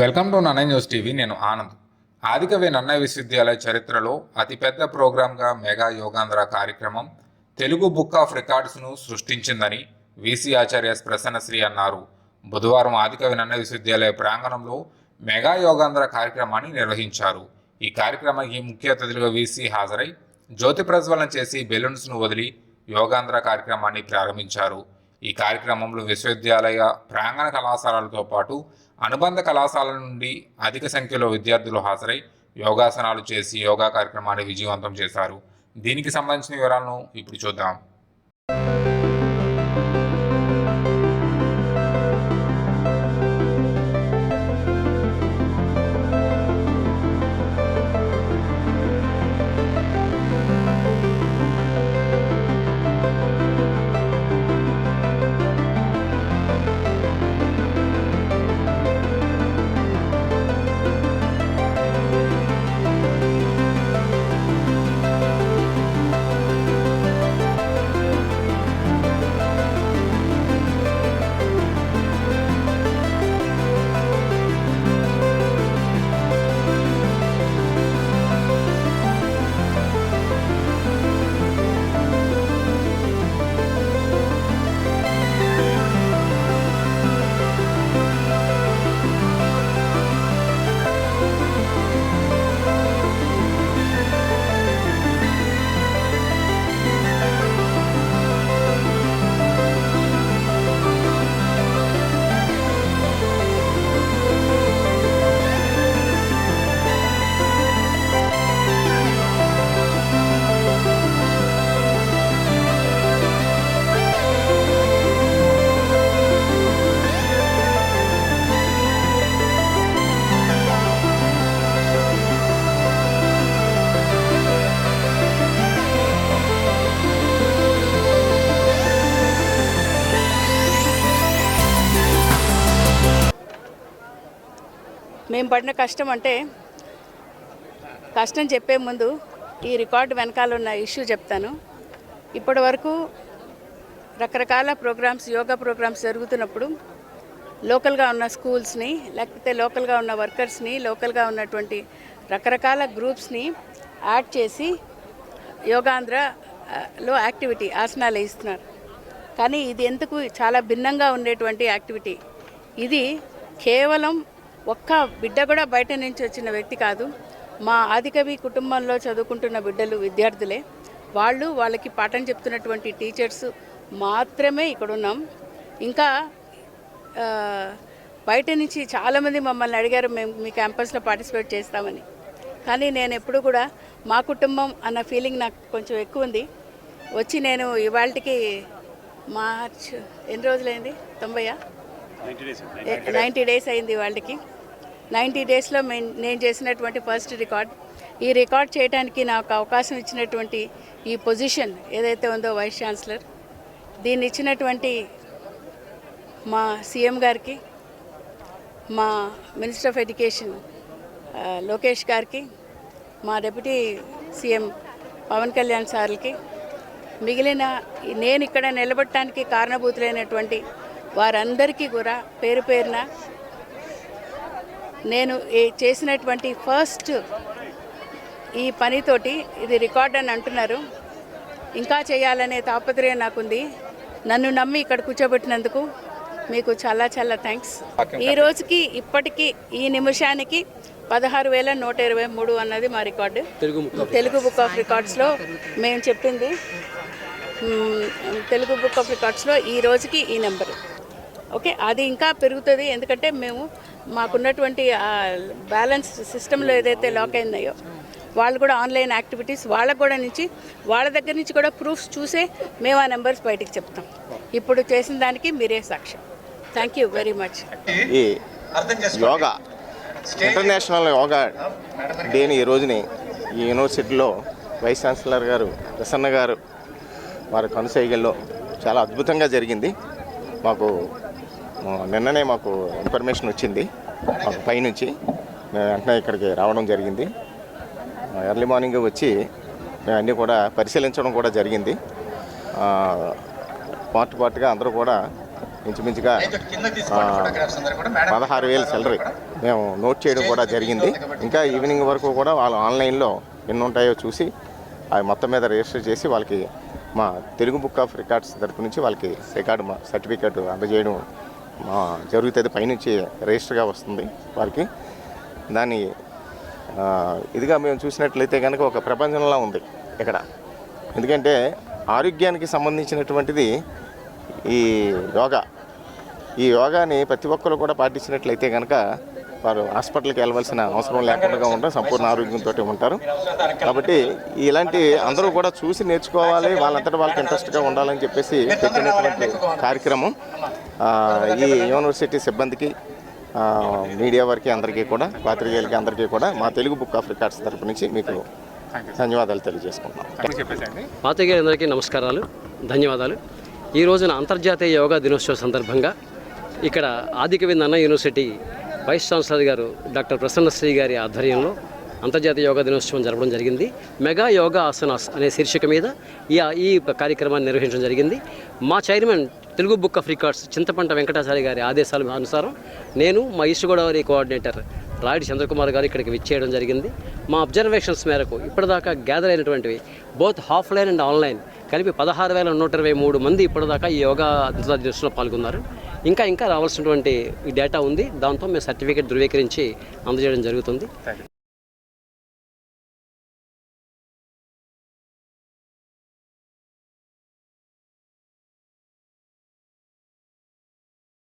Welcome to Nannayya news TV నేను ఆనంద్. ఆదికవి నన్నయ్య విశ్వవిద్యాలయ చరిత్రలో అతిపెద్ద ప్రోగ్రాంగా మెగా యోగాంధ్ర కార్యక్రమం తెలుగు బుక్ ఆఫ్ రికార్డ్స్ను సృష్టించిందని వీసీ ఆచార్య ప్రసన్నశ్రీ అన్నారు. బుధవారం ఆదికవి నన్నయ్య విశ్వవిద్యాలయ ప్రాంగణంలో మెగా యోగాంధ్ర కార్యక్రమాన్ని నిర్వహించారు. ఈ కార్యక్రమానికి ముఖ్య అతిథులుగా వీసీ హాజరై జ్యోతి ప్రజ్వలన చేసి బెలూన్స్ను వదిలి యోగాంధ్ర కార్యక్రమాన్ని ప్రారంభించారు. ఈ కార్యక్రమంలో విశ్వవిద్యాలయ ప్రాంగణ కళాశాలలతో పాటు అనుబంధ కళాశాలల నుండి అధిక సంఖ్యలో విద్యార్థులు హాజరై యోగాసనాలు చేసి యోగా కార్యక్రమాన్ని విజయవంతం చేశారు. దీనికి సంబంధించిన వివరాలను ఇప్పుడు చూద్దాం. మేము పడిన కష్టం అంటే కష్టం చెప్పే ముందు ఈ రికార్డు వెనకాల ఉన్న ఇష్యూ చెప్తాను. ఇప్పటి వరకు రకరకాల ప్రోగ్రామ్స్ యోగా ప్రోగ్రామ్స్ జరుగుతున్నప్పుడు లోకల్గా ఉన్న స్కూల్స్ని లేకపోతే లోకల్గా ఉన్న వర్కర్స్ని లోకల్గా ఉన్నటువంటి రకరకాల గ్రూప్స్ని యాడ్ చేసి యోగాంధ్రలో యాక్టివిటీ ఆసనాలు వేయిస్తున్నారు కానీ ఇది ఎందుకు చాలా భిన్నంగా ఉండేటువంటి యాక్టివిటీ? ఇది కేవలం ఒక్క బిడ్డ కూడా బయట నుంచి వచ్చిన వ్యక్తి కాదు. మా ఆదికవి కుటుంబంలో చదువుకుంటున్న బిడ్డలు విద్యార్థులే. వాళ్ళు వాళ్ళకి పాఠం చెప్తున్నటువంటి టీచర్స్ మాత్రమే ఇక్కడ ఉన్నాం ఇంకా బయట నుంచి చాలామంది మమ్మల్ని అడిగారు మేము మీ క్యాంపస్లో పార్టిసిపేట్ చేస్తామని. కానీ నేను ఎప్పుడు కూడా మా కుటుంబం అన్న ఫీలింగ్ నాకు కొంచెం ఎక్కువ ఉంది. వచ్చి నేను ఇవాళకి మార్చ్ ఎన్ని రోజులైంది? తొంభైయా? Ninety days. అయింది వాళ్ళకి నైంటీ డేస్లో నేను చేసినటువంటి ఫస్ట్ రికార్డ్. ఈ రికార్డ్ చేయడానికి నాకు అవకాశం ఇచ్చినటువంటి ఈ పొజిషన్ ఏదైతే ఉందో వైస్ ఛాన్సలర్ దీన్ని ఇచ్చినటువంటి మా సీఎం గారికి మా మినిస్టర్ ఆఫ్ ఎడ్యుకేషన్ లోకేష్ గారికి మా డిప్యూటీ సీఎం పవన్ కళ్యాణ్ సార్లకి మిగిలిన నేను ఇక్కడ నిలబడటానికి కారణభూతులైనటువంటి వారందరికీ కూడా పేరు పేరున నేను ఈ చేసినటువంటి ఫస్ట్ ఈ పనితోటి ఇది రికార్డ్ అని అంటున్నారు. ఇంకా చేయాలనే తాపత్రయం నాకుంది. నన్ను నమ్మి ఇక్కడ కూర్చోబెట్టినందుకు మీకు చాలా చాలా థ్యాంక్స్ ఈ రోజుకి ఇప్పటికీ ఈ నిమిషానికి పదహారు వేల నూట ఇరవై మూడు అన్నది మా రికార్డు తెలుగు బుక్ ఆఫ్ రికార్డ్స్లో మేము చెప్పింది. తెలుగు బుక్ ఆఫ్ రికార్డ్స్లో ఈ రోజుకి ఈ నెంబరు ఓకే అది ఇంకా పెరుగుతుంది. ఎందుకంటే మేము మాకున్నటువంటి బ్యాలెన్స్ సిస్టంలో ఏదైతే లాక్ అయిందో వాళ్ళు కూడా ఆన్లైన్ యాక్టివిటీస్ వాళ్ళకు కూడా నుంచి వాళ్ళ దగ్గర నుంచి కూడా ప్రూఫ్స్ చూసే మేము ఆ నెంబర్స్ బయటికి చెప్తాం. ఇప్పుడు చేసిన దానికి మీరే సాక్ష్యం. థ్యాంక్ యూ వెరీ మచ్ ఈ యోగా ఇంటర్నేషనల్ యోగా డేని ఈ రోజుని ఈ యూనివర్సిటీలో వైస్ ఛాన్సలర్ గారు ప్రసన్న గారు వారి కనుసైగల్లో చాలా అద్భుతంగా జరిగింది. మాకు నిన్ననే మాకు ఇన్ఫర్మేషన్ వచ్చింది. పైనుంచి మేము వెంటనే ఇక్కడికి రావడం జరిగింది. ఎర్లీ మార్నింగ్ వచ్చి మేము అన్నీ కూడా పరిశీలించడం కూడా జరిగింది. పార్ట్ పార్ట్గా అందరూ కూడా ఇంచుమించుగా పదహారు వేల సెలరీ మేము నోట్ చేయడం కూడా జరిగింది. ఇంకా ఈవినింగ్ వరకు కూడా వాళ్ళు ఆన్లైన్లో ఎన్ని ఉంటాయో చూసి అవి మొత్తం మీద రిజిస్టర్ చేసి వాళ్ళకి మా తెలుగు బుక్ ఆఫ్ రికార్డ్స్ తరపు నుంచి వాళ్ళకి రికార్డు మా సర్టిఫికేట్ అందజేయడం జరుగుతుంది పైనుంచి రిజిస్టర్గా వస్తుంది వారికి. దాన్ని ఇదిగా మేము చూసినట్లయితే కనుక ఒక ప్రపంచంలా ఉంది ఇక్కడ. ఎందుకంటే ఆరోగ్యానికి సంబంధించినటువంటిది ఈ యోగా. ఈ యోగాని ప్రతి ఒక్కరు కూడా పాటించినట్లయితే కనుక వారు హాస్పిటల్కి వెళ్ళవలసిన అవసరం లేకుండా ఉంటారు సంపూర్ణ ఆరోగ్యంతో ఉంటారు. కాబట్టి ఇలాంటి అందరూ కూడా చూసి నేర్చుకోవాలి వాళ్ళంతటా వాళ్ళకి ఇంట్రెస్ట్గా ఉండాలని చెప్పేసి పెట్టినటువంటి కార్యక్రమం ఈ యూనివర్సిటీ సిబ్బందికి మీడియా వారికి అందరికీ కూడా పాత్రికేయులకి అందరికీ కూడా మా తెలుగు బుక్ ఆఫ్ రికార్డ్స్ తరపు నుంచి మీకు ధన్యవాదాలు తెలియజేసుకుంటున్నాం. పాత్రికేయులందరికీ నమస్కారాలు ధన్యవాదాలు. ఈ రోజున అంతర్జాతీయ యోగా దినోత్సవ సందర్భంగా ఇక్కడ ఆదికవింద్ అన్న యూనివర్సిటీ వైస్ ఛాన్సలర్ గారు డాక్టర్ ప్రసన్నశ్రీ గారి ఆధ్వర్యంలో అంతర్జాతీయ యోగా దినోత్సవం జరపడం జరిగింది. మెగా యోగా ఆసనాస్ అనే శీర్షిక మీద ఈ ఈ కార్యక్రమాన్ని నిర్వహించడం జరిగింది. మా chairman Telugu book of records Chintapanta Venkatachari గారి ఆదేశాల అనుసారం నేను మా ఈస్ట్ గోదావరి కోఆర్డినేటర్ రాయుడు చంద్రకుమార్ గారు ఇక్కడికి విచ్చేయడం జరిగింది. మా అబ్జర్వేషన్స్ మేరకు ఇప్పటిదాకా గ్యాదర్ అయినటువంటివి బోత్ ఆఫ్లైన్ అండ్ ఆన్లైన్ కలిపి పదహారు వేల నూట ఇరవై మూడు మంది ఇప్పటిదాకా ఈ యోగా దినోత్సవంలో పాల్గొన్నారు. ఇంకా ఇంకా రావాల్సినటువంటి డేటా ఉంది. దాంతో మేము సర్టిఫికేట్ ధృవీకరించి అందజేయడం జరుగుతుంది.